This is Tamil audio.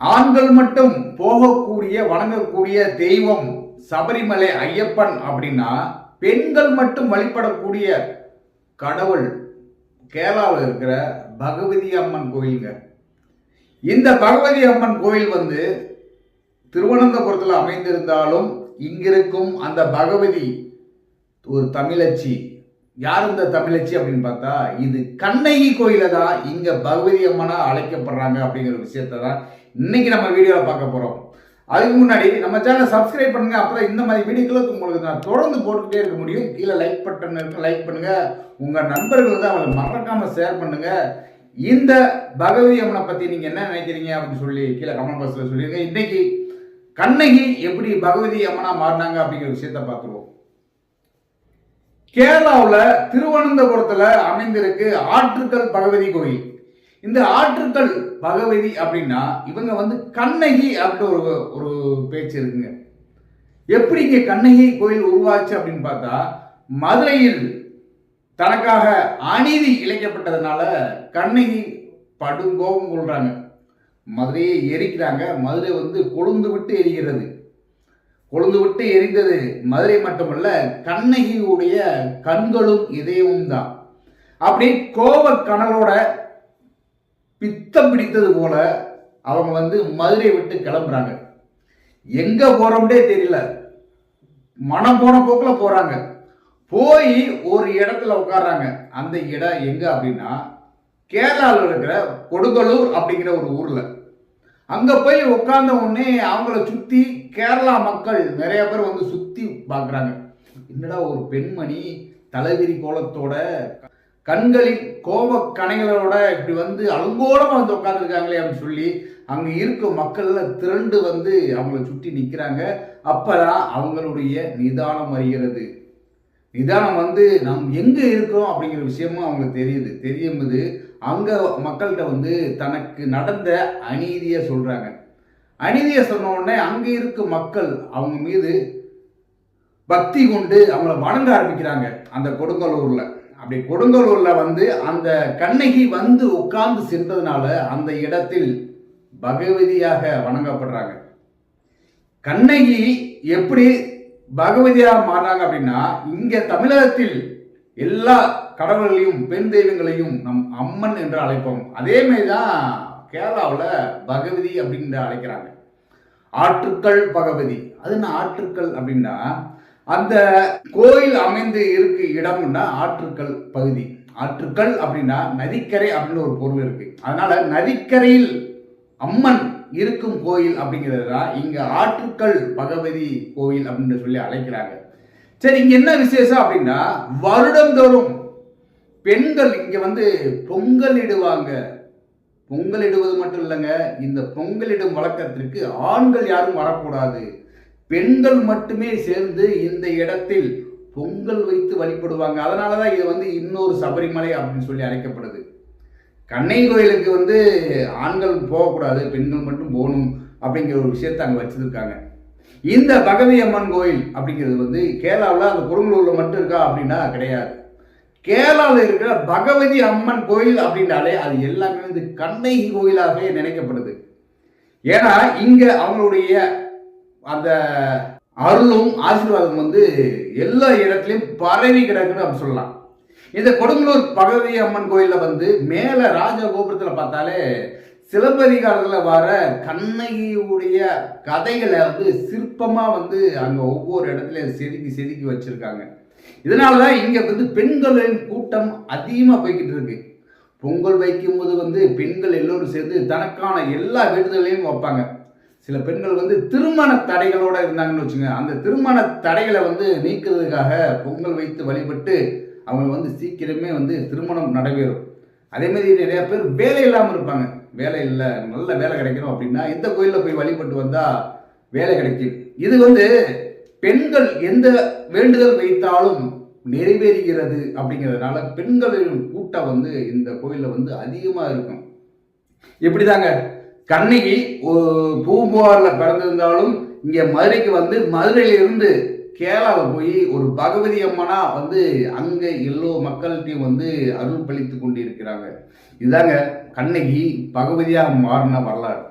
ஆண்கள் மட்டும் போகக்கூடிய வணங்கக்கூடிய தெய்வம் சபரிமலை ஐயப்பன் அப்படின்னா பெண்கள் மட்டும் வழிபடக்கூடிய கடவுள் கேரளாவில் இருக்கிற பகவதி அம்மன் கோயிலுங்க. இந்த பகவதி அம்மன் கோயில் வந்து திருவனந்தபுரத்தில் அமைந்திருந்தாலும் இங்கிருக்கும் அந்த பகவதி ஒரு தமிழச்சி. யார் இந்த தமிழச்சி அப்படின்னு பார்த்தா இது கண்ணகி கோயில தான் இங்க பகவதி அம்மனா அழைக்கப்படுறாங்க அப்படிங்கிற விஷயத்தை தான் இன்னைக்கு நம்ம வீடியோவில் பார்க்க போகிறோம் அதுக்கு முன்னாடி நம்ம சேனலை சப்ஸ்கிரைப் பண்ணுங்க அப்போ இந்த மாதிரி வீடியோக்களை உங்களுக்கு நான் தொடர்ந்து போட்டுக்கிட்டே இருக்க முடியும். கீழே லைக் பட்டன் இருக்கு லைக் பண்ணுங்க. உங்க நண்பர்கள் வந்து அவளை மறக்காம ஷேர் பண்ணுங்க. இந்த பகவதி அம்மனை பத்தி நீங்க என்ன நினைக்கிறீங்க அப்படின்னு சொல்லி கீழே கமெண்ட் பாக்ஸ்ல சொல்லிருங்க. இன்னைக்கு கண்ணகி எப்படி பகவதி அம்மனா மாறினாங்க அப்படிங்கிற விஷயத்த பார்த்துருவோம். கேரளாவில் திருவனந்தபுரத்தில் அமைந்திருக்கு ஆற்றுக்கல் பகவதி கோயில். இந்த ஆற்றுக்கல் பகவதி அப்படின்னா இவங்க வந்து கண்ணகி அப்படின்னு ஒரு ஒரு பேச்சு இருக்குங்க. எப்படி இங்கே கண்ணகி கோயில் உருவாச்சு அப்படின்னு பார்த்தா மதுரையில் தனக்காக அநீதி இழைக்கப்பட்டதுனால கண்ணகி படுங்கோபம் கொள்றாங்க. மதுரையை எரிக்கிறாங்க. மதுரை வந்து கொழுந்து விட்டு எரிகிறது. கொழுந்து விட்டு எரிந்தது மதுரை மட்டுமல்ல கண்ணகியுடைய கண்களும் இதயமும் தான். அப்படி கோப கணலோட பித்தம் பிடித்தது போல அவங்க வந்து மதுரை விட்டு கிளம்புறாங்க. எங்க போறோம்னே தெரியல. மனம் போன போக்கில் போறாங்க. போய் ஒரு இடத்துல உட்காடுறாங்க அந்த இடம் எங்க அப்படின்னா கேரளாவில் இருக்கிற கொடுங்கலூர் அப்படிங்கிற ஒரு ஊர்ல. அங்க போய் உட்கார்ந்த உடனே அவங்கள சுத்தி கேரளா மக்கள் நிறைய பேர் வந்து சுத்தி பார்க்குறாங்க என்னடா ஒரு பெண்மணி தலைவிரி கோலத்தோட கண்களில் கோப கணைகளோட இப்படி வந்து அலங்கோலமா வந்து உட்காந்துருக்காங்களே அப்படின்னு சொல்லி அங்கே இருக்கும் மக்கள்ல திரண்டு வந்து அவங்கள சுற்றி நிற்கிறாங்க அப்போ தான் அவங்களுடைய நிதானம் அறிகிறது நிதானம் வந்து நாம் எங்கே இருக்கிறோம் அப்படிங்கிற விஷயமும் அவங்களுக்கு தெரியுது. தெரியும்போது அங்கே மக்கள்கிட்ட வந்து தனக்கு நடந்த அநீதியை சொல்கிறாங்க அநீதியை சொன்ன உடனே அங்கே இருக்கும் மக்கள் அவங்க மீது பக்தி கொண்டு அவங்கள வணங்க ஆரம்பிக்கிறாங்க அந்த கொடுங்கலூரில். அப்படி கொடுங்கலூர்ல வந்து அந்த கண்ணகி வந்து உட்கார்ந்து சென்றதுனால அந்த இடத்தில் பகவதியாக வணங்கப்படுறாங்க. கண்ணகி எப்படி பகவதியாக மாறினாங்க அப்படின்னா இங்க தமிழகத்தில் எல்லா கடவுள்களையும் பெண் தெய்வங்களையும் நம் அம்மன் என்று அழைப்போம். அதே மாதிரி தான் கேரளாவில் பகவதி அப்படின்ற அழைக்கிறாங்க. ஆற்றுக்கள் பகவதி. அது என்ன ஆற்றுக்கள் அப்படின்னா அந்த கோயில் அமைந்து இருக்கு இடம்னா ஆற்றுக்கள் பகுதி. ஆற்றுக்கள் அப்படின்னா நதிக்கரை அப்படின்னு ஒரு பொருள் இருக்கு. அதனால நதிக்கரையில் அம்மன் இருக்கும் கோயில் அப்படிங்கிறது தான் இங்க ஆற்றுக்கள் பகவதி கோயில் அப்படின்னு சொல்லி அழைக்கிறாங்க. சரி இங்க என்ன விசேஷம் அப்படின்னா வருடந்தோறும் பெண்கள் இங்க வந்து பொங்கலிடுவாங்க. பொங்கலிடுவது மட்டும் இல்லைங்க இந்த பொங்கலிடும் வழக்கத்திற்கு ஆண்கள் யாரும் வரக்கூடாது. பெண்கள் மட்டுமே சேர்ந்து இந்த இடத்தில் பொங்கல் வைத்து வழிபடுவாங்க. அதனால தான் இது வந்து இன்னொரு சபரிமலை அப்படின்னு சொல்லி அழைக்கப்படுது. கண்ணை கோயிலுக்கு வந்து ஆண்கள் போகக்கூடாது பெண்கள் மட்டும் போகணும் அப்படிங்கிற ஒரு விஷயத்தை அங்கே வச்சிருக்காங்க. இந்த பகவி அம்மன் கோயில் அப்படிங்கிறது வந்து கேரளாவில் அந்த குறுங்கலூரில் மட்டும் இருக்கா அப்படின்னா கிடையாது. கேரளாவில் இருக்கிற பகவதி அம்மன் கோயில் அப்படின்னாலே அது எல்லாமே வந்து கண்ணகி கோயிலாகவே நினைக்கப்படுது. ஏன்னா இங்க அவங்களுடைய அந்த அருளும் ஆசீர்வாதம் வந்து எல்லா இடத்துலையும் பரவி கிடக்குன்னு அப்படி சொல்லலாம். இந்த கொடுங்கலூர் பகவதி அம்மன் கோயிலில் வந்து மேலே ராஜ கோபுரத்தில் பார்த்தாலே சிலப்பதிகாரத்தில் வர கண்ணகியுடைய கதைகளை வந்து சிற்பமாக வந்து அங்கே ஒவ்வொரு இடத்துலையும் செதுக்கி செதுக்கி வச்சுருக்காங்க. இதனால தான் இங்கே வந்து பெண்களின் கூட்டம் அதிகமாக போய்கிட்டு இருக்கு. பொங்கல் வைக்கும்போது வந்து பெண்கள் எல்லோரும் சேர்ந்து தனக்கான எல்லா விடுதலையும் வைப்பாங்க. சில பெண்கள் வந்து திருமண தடைகளோட இருந்தாங்கன்னு வச்சுங்க அந்த திருமண தடைகளை வந்து நீக்கிறதுக்காக பொங்கல் வைத்து வழிபட்டு அவங்க வந்து சீக்கிரமே வந்து திருமணம் நடைபெறும். அதே மாதிரி நிறைய பேர் வேலை இல்லாமல் இருப்பாங்க. வேலை இல்லை நல்ல வேலை கிடைக்கணும் அப்படின்னா எந்த கோயிலில் போய் வழிபட்டு வந்தால் வேலை கிடைக்கும். இது வந்து பெண்கள் எந்த வேண்டுதல் வைத்தாலும் நிறைவேறுகிறது அப்படிங்கிறதுனால பெண்களின் கூட்டம் வந்து இந்த கோயிலில் வந்து அதிகமாக இருக்கும். இப்படிதாங்க கண்ணகி பூம்புகாரில் பிறந்திருந்தாலும் இங்கே மதுரைக்கு வந்து மதுரையிலிருந்து கேரளாவில் போய் ஒரு பகவதி அம்மனா வந்து அங்கே எல்லோ மக்கள்கிட்டையும் வந்து அருள் பளித்து கொண்டு இருக்கிறாங்க இதுதாங்க கண்ணகி பகவதியாக மாறின வரலாறு.